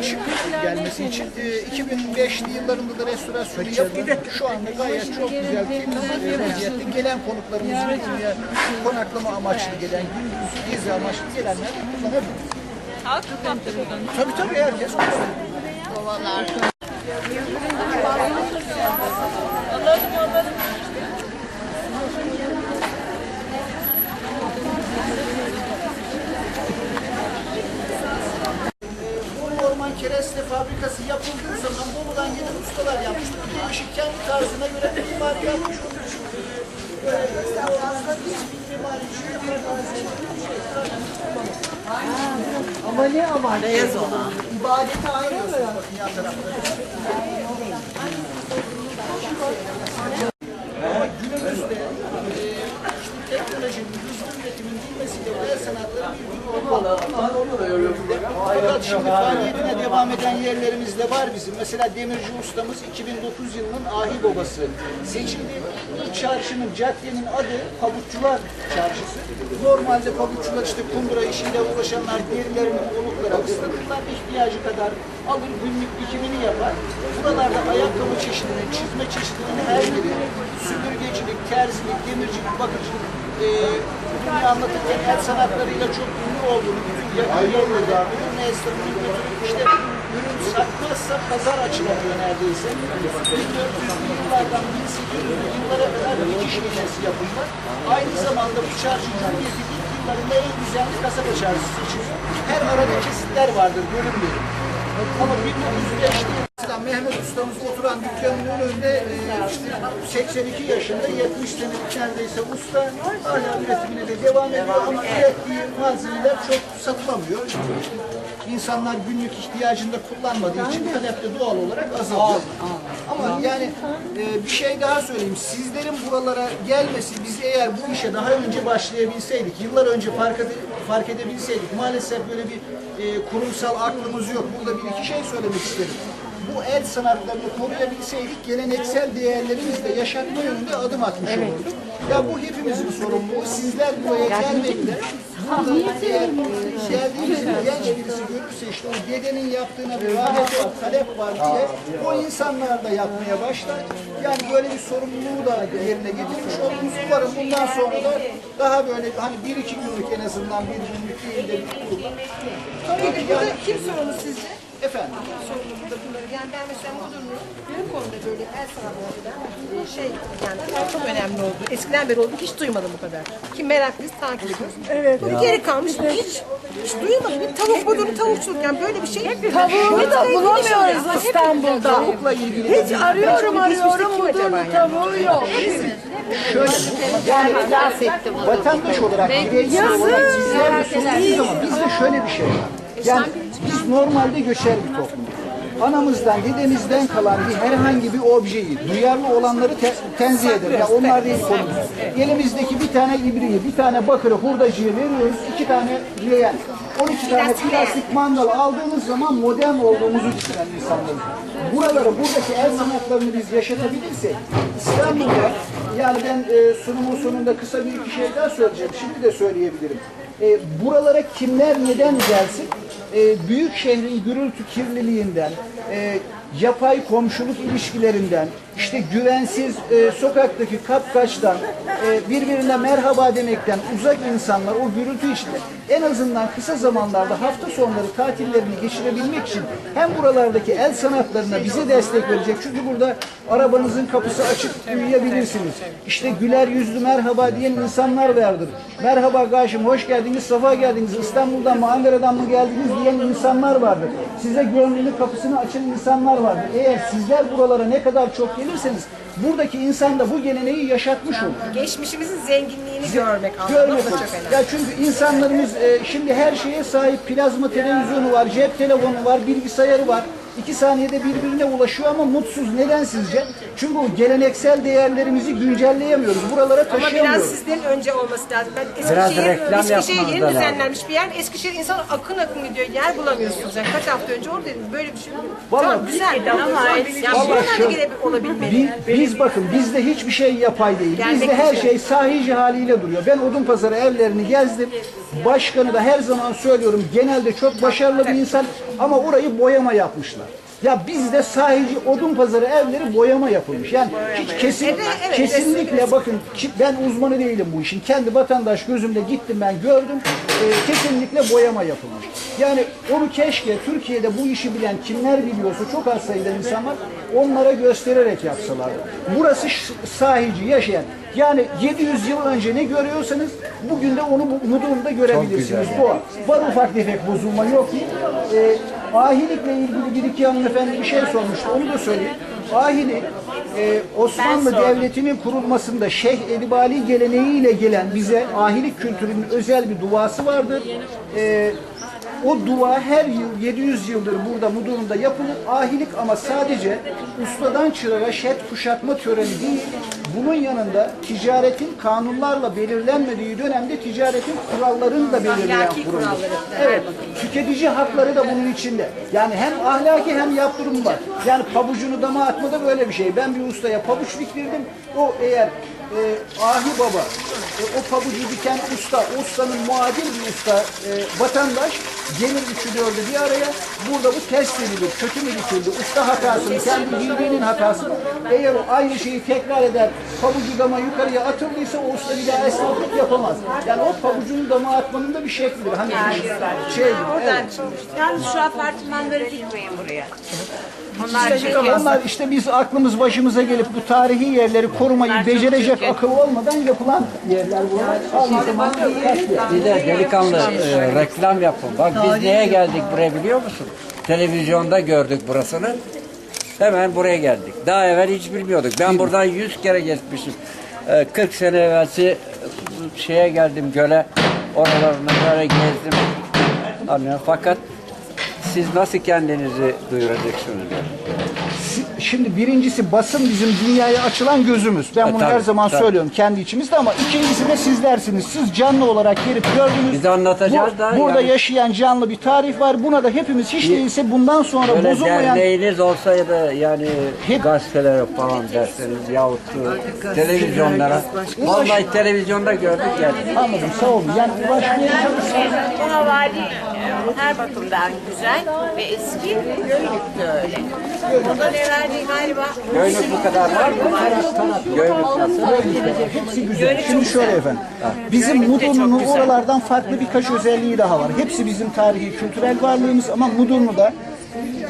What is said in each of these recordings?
ışık gelmesi için e, 2005'li yıllarında da restorasyonu yapıldı. Şu anda gayet çok güzel temiz vaziyette gelen konuklarımızın buraya konaklama amaçlı gelen, gündüz gezi amaçlı gelenler kullanabilir. Tabii tabii herkes kullanır. Bu Ama ne ama? Beyaz olan. İbadeti ayırıyorsunuz bakın yan tarafta. Ama günümüzde e, işte teknolojinin, hızlı üretimin bilmesiyle bu el sanatları birbirine olmalı. Fakat şimdi faaliyetine devam eden yerlerimiz de var bizim. Mesela demirci ustamız 2009 yılının ahi babası seçildi. Bu çarşının, caddenin adı Pabukçular Çarşısı. Normalde pabukçular işte kundura işiyle uğraşanlar derilerini oluklara ıslatırlar. ihtiyacı kadar alır günlük dikimini yapar. Buralarda ayakkabı çeşidinin, çizme çeşidinin her biri süpürgecilik, terzilik, demircilik, bakıcılık, e, bunu anlatırken el sanatlarıyla çok ünlü olduğunu, bütün yakın yerlerde ürün esnafını götürüp işte ürün satmazsa pazar açılamıyor neredeyse. 1400'lü yıllardan 1800'lü yıllara kadar dikiş iğnesi yapılır. Aynı zamanda bu çarşı Cumhuriyeti ilk yıllarında en düzenli kasaba çarşısı için her arada kesitler vardır, bölüm bölüm. Ama 1905'te mesela Mehmet ustamız oturan dükkanın önünde e, işte 82 yaşında 70 senelik neredeyse usta hala üretimine de devam ediyor ama ürettiği malzemeler çok satılamıyor. İnsanlar günlük ihtiyacında kullanmadığı için talep de doğal olarak azalıyor. Ama yani e, bir şey daha söyleyeyim. Sizlerin buralara gelmesi biz eğer bu işe daha önce başlayabilseydik, yıllar önce fark, ede- fark edebilseydik maalesef böyle bir e, kurumsal aklımız yok. Burada bir iki şey söylemek isterim. Bu el sanatlarını koruyabilseydik geleneksel değerlerimizle yaşatma yönünde adım atmış olurduk. Ya bu hepimizin sorumluluğu. Sizler buraya gelmekle burada eğer e, geldiğinizde genç birisi görürse işte o dedenin yaptığına bir rağbet var, talep var diye o insanlar da yapmaya başlar. Yani böyle bir sorumluluğu da yerine getirmiş oldunuz. Umarım bundan sonra da daha böyle hani bir iki günlük en azından bir günlük değil de bir. Tabii ki yani Kim sorumlu sizce? Efendim. Bunları. Yani ben mesela modernliği bir konuda böyle el sanatlarında şey yani çok önemli oldu. Eskiden beri oldu hiç duymadım bu kadar. Kim meraklıyız takip ediyoruz. Evet. Bu geri kalmış hiç hiç duymadım. Bir tavuk modunu tavukçuluk yani böyle bir şey. Tavuğu da bulamıyoruz İstanbul'da. Tavukla ilgili Hiç bir- arıyorum arıyorum yani? tavuğu yok. Şöyle, yani vatandaş olarak, bireysel olarak bizler de sorumluyuz ama bizde şöyle bir şey var. Yani biz normalde göçer bir toplum. Anamızdan, dedemizden kalan bir herhangi bir objeyi, duyarlı olanları te- tenzih eder. Ya onlar değil konumuz. Elimizdeki bir tane ibriği, bir tane bakırı hurdacıya veriyoruz, iki tane leğen, 12 tane plastik mandal aldığımız zaman modern olduğumuzu düşünen insanlarız. Buraları, buradaki el sanatlarını biz yaşatabilirsek, İstanbul'da, yani ben e, sunumun sonunda kısa bir iki şey daha söyleyeceğim, şimdi de söyleyebilirim. E, buralara kimler neden gelsin? E, büyük şehrin gürültü kirliliğinden, e, yapay komşuluk ilişkilerinden, işte güvensiz e, sokaktaki kapkaçtan, e, birbirine merhaba demekten uzak insanlar o gürültü içinde en azından kısa zamanlarda hafta sonları tatillerini geçirebilmek için hem buralardaki el sanatlarına bize destek verecek. Çünkü burada arabanızın kapısı açık uyuyabilirsiniz. İşte güler yüzlü merhaba diyen insanlar vardır. Merhaba kardeşim hoş geldiniz, safa geldiniz. İstanbul'dan mı Ankara'dan mı geldiniz diyen insanlar vardır. Size gönlünün kapısını açan insanlar vardır. Eğer sizler buralara ne kadar çok gelirseniz buradaki insan da bu geleneği yaşatmış olur. Geçmişimizin zenginliğini görmek anlamında Görmek çok önemli. Ya çünkü insanlarımız e, şimdi her şeye sahip plazma televizyonu var, cep telefonu var, bilgisayarı var. İki saniyede birbirine ulaşıyor ama mutsuz. Neden sizce? Çünkü o geleneksel değerlerimizi güncelleyemiyoruz. Buralara Ama biraz taşıyamıyoruz. sizlerin önce olması lazım. Ben Biraz Eskişehir, reklam Eskişehir yapmanız yeni da lazım. düzenlenmiş bir yer. Eskişehir insan akın akın gidiyor. Yer bulamıyorsunuz. Yani kaç hafta önce oradaydım. Böyle bir şey yok. Vallahi Tamam güzel ama yani Vallahi buralarda şöyle- gelebil olabilmeli. Biz, biz bakın bizde hiçbir şey yapay değil. Gelmek Bizde her şey sahici haliyle duruyor. Ben Odunpazarı evlerini gezdim. Başkanı da her zaman söylüyorum genelde çok başarılı bir insan ama orayı boyama yapmışlar. Ya bizde sahici odun pazarı evleri boyama yapılmış. Yani hiç kesin, Evet, evet, kesinlikle bakın ki ben uzmanı değilim bu işin. Kendi vatandaş gözümle gittim ben gördüm. Ee, kesinlikle boyama yapılmış. Yani onu keşke Türkiye'de bu işi bilen kimler biliyorsa çok az sayıda insan var. Onlara göstererek yapsalardı. Burası sahici yaşayan. Yani 700 yıl önce ne görüyorsanız bugün de onu bu bu durumda görebilirsiniz. Bu var ufak tefek bozulma yok. Ee, ahilikle ilgili bir iki hanımefendi bir şey sormuştu. Onu da söyleyeyim. Ahilik e, Osmanlı Devleti'nin kurulmasında Şeyh Edibali geleneğiyle gelen bize ahilik kültürünün özel bir duası vardır. E, o dua her yıl 700 yıldır burada Mudurnu'da yapılır. Ahilik ama sadece ustadan çırağa şet kuşatma töreni değil. Bunun yanında ticaretin kanunlarla belirlenmediği dönemde ticaretin kurallarını da belirleyen kurumdur. Evet. Tüketici hakları da bunun içinde. Yani hem ahlaki hem yaptırım var. Yani pabucunu dama atma da böyle bir şey. Ben bir ustaya pabuç diktirdim. O eğer e, ahi baba e, o pabucu diken usta, ustanın muadil bir usta e, vatandaş gelir üçü dördü bir araya burada bu test edilir. Kötü mü dikildi? Usta hatası mı? Kendi bildiğinin hatası mı? Eğer o aynı şeyi tekrar eder pabucu dama yukarıya atıldıysa o usta bir daha esnaflık yapamaz. Yani o pabucunu dama atmanın da bir şeklidir. Hani şey gibi. Evet. Yalnız şu apartmanları dikmeyin buraya. Onlar İşte şey onlar işte biz aklımız başımıza gelip bu tarihi yerleri korumayı becerecek akıl olmadan yapılan yerler bunlar. Al zaman Bir de delikanlı e, reklam yapın. Bak biz neye geldik buraya biliyor musun? Televizyonda gördük burasını. Hemen buraya geldik. Daha evvel hiç bilmiyorduk. Ben buradan 100 kere geçmişim. E, 40 sene evvelsi e, şeye geldim göle. Oralarını böyle gezdim. Anlıyorum. Fakat siz nasıl kendinizi duyuracaksınız? Şimdi birincisi basın bizim dünyaya açılan gözümüz. Ben E, bunu tabii, her zaman tabii. söylüyorum kendi içimizde ama ikincisi de sizlersiniz. Siz canlı olarak gelip gördünüz. Biz de anlatacağız Bu- da Burada yani- yaşayan canlı bir tarih var. Buna da hepimiz hiç değilse bundan sonra Böyle bozulmayan derneğiniz olsaydı yani Hep- gazetelere falan derseniz yahut da televizyonlara. Vallahi televizyonda gördük geldik. anladım sağ olun. Yani ulaşmaya çalışsanız Bu havali her bakımdan güzel ve eski Gölcük'te öyle. Bundan evvel bir galiba Göynük bu kadar var mı? Göynük? Hepsi güzel. Şimdi şöyle efendim. Bizim Mudurnu'nun oralardan farklı birkaç özelliği daha var. Hepsi bizim tarihi, kültürel varlığımız ama Mudurnu'da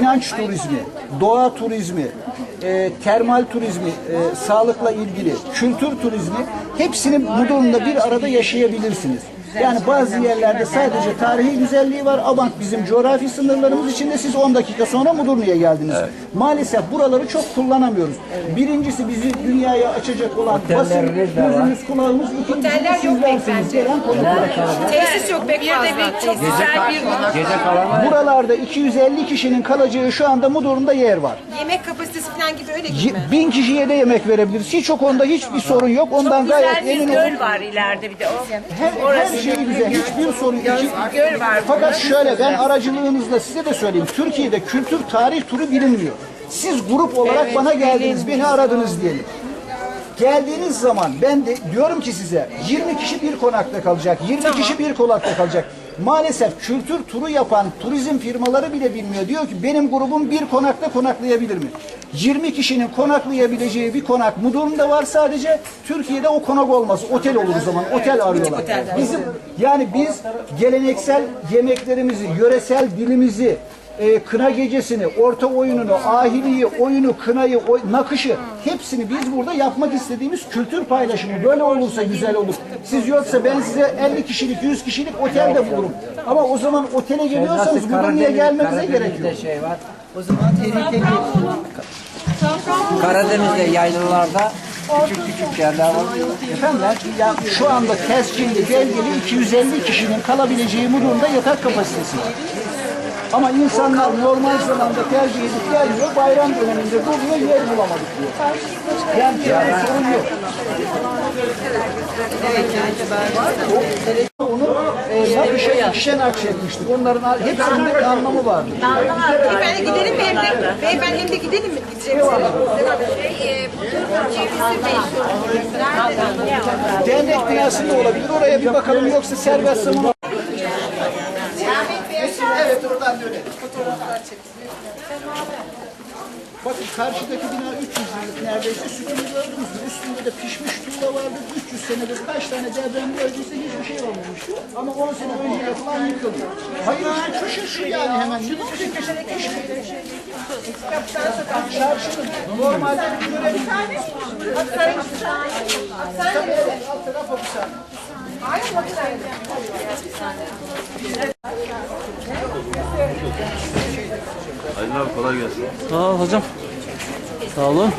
inanç turizmi, doğa turizmi, e, termal turizmi, e, sağlıkla ilgili, kültür turizmi hepsini Mudurnu'da bir arada yaşayabilirsiniz. Yani bazı yerlerde sadece tarihi güzelliği var. Abant bizim coğrafi sınırlarımız içinde siz 10 dakika sonra Mudurnu'ya geldiniz. Maalesef buraları çok kullanamıyoruz. Birincisi bizi dünyaya açacak olan basın, Otelleriniz de var. gözümüz kulağımız, ikincisi Oteller yok sizlersiniz. beyefendi. Gelen konuklar. Tesis yok pek fazla. bir de bir çok güzel bir Gece kalan Buralarda 250 kişinin kalacağı şu anda Mudurnu'da yer var. Yemek kapasitesi falan gibi öyle gibi Ye- mi? Bin kişiye de yemek verebiliriz. Hiç o konuda hiçbir sorun yok. Ondan çok gayet güzel bir emin olun. göl var ileride bir de o. Her, her şey güzel. Hiçbir sorun var. Fakat şöyle ben aracılığınızla size de söyleyeyim. Türkiye'de kültür tarih turu bilinmiyor. Siz grup olarak bana geldiniz, beni aradınız diyelim. Geldiğiniz zaman ben de diyorum ki size 20 kişi bir konakta kalacak, 20 kişi bir konakta kalacak. Maalesef kültür turu yapan turizm firmaları bile bilmiyor. Diyor ki benim grubum bir konakta konaklayabilir mi? 20 kişinin konaklayabileceği bir konak Mudurnu'da var sadece. Türkiye'de o konak olmaz. Otel olur o zaman. Otel arıyorlar. Bizim yani biz geleneksel yemeklerimizi, yöresel dilimizi, e, kına gecesini, orta oyununu, ahiliyi, oyunu, kınayı, oy- nakışı hepsini biz burada yapmak istediğimiz kültür paylaşımı. Böyle olursa güzel olur. Siz yoksa ben size 50 kişilik, 100 kişilik otel de bulurum. Ama o zaman otele geliyorsanız Mudurnu'ya gelmenize gerek yok. şey var. O zaman tehlikeli. Karadeniz'de yaylalarda küçük küçük yerler var. Efendim ya şu anda tescilli, belgeli 250 kişinin kalabileceği Mudurnu'da yatak kapasitesi var. Ama insanlar normal zamanda tercih edip gelmiyor, bayram döneminde duruyor, yer bulamadık diyor. Yani bir sorun yok. Onu e, nakışa, ikişen akşetmiştik. Onların hepsinin bir anlamı vardı. Beyefendi gidelim mi de? Beyefendi hem de gidelim mi? Gideceğimiz yere. Şey, e? Dernek binasında olabilir. Oraya bir bakalım yoksa serbest zaman Evet oradan dönelim. Bakın karşıdaki bina 300 yıllık neredeyse sütunu gördünüz mü? Üstünde de pişmiş tuğla vardı. 300 senedir kaç tane deprem gördüyse hiçbir şey olmamıştı. Ama 10 sene önce yapılan yıkıldı. Hayır işte şu şu şu yani hemen. Şu köşedeki şu. Çarşının normalde bir görevi Tabii evet alt taraf hapishane. Aydın abi kolay gelsin. Sağ ol hocam. Sağ olun.